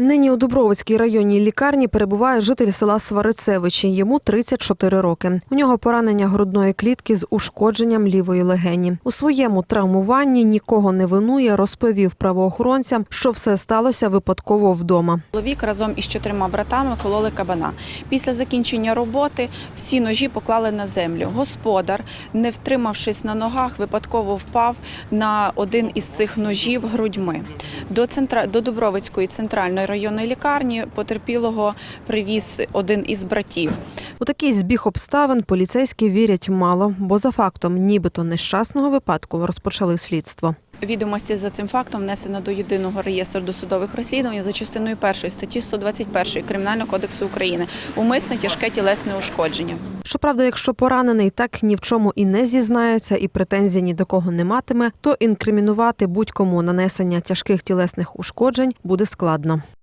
Нині у Дубровицькій районній лікарні перебуває житель села Сварицевичі. Йому 34 роки. У нього поранення грудної клітки з ушкодженням лівої легені. У своєму травмуванні нікого не винує, розповів правоохоронцям, що все сталося випадково вдома. Чоловік разом із чотирма братами кололи кабана. Після закінчення роботи всі ножі поклали на землю. Господар, не втримавшись на ногах, випадково впав на один із цих ножів грудьми. До центра до Дубровицької центральної районної лікарні потерпілого привіз один із братів. У такий збіг обставин поліцейські вірять мало, бо за фактом нібито нещасного випадку розпочали слідство. Відомості за цим фактом внесено до єдиного реєстру досудових розслідувань за частиною першої статті 121 Кримінального кодексу України. Умисне тяжке тілесне ушкодження. Щоправда, якщо поранений так ні в чому і не зізнається, і претензій ні до кого не матиме, то інкримінувати будь-кому нанесення тяжких тілесних ушкоджень буде складно.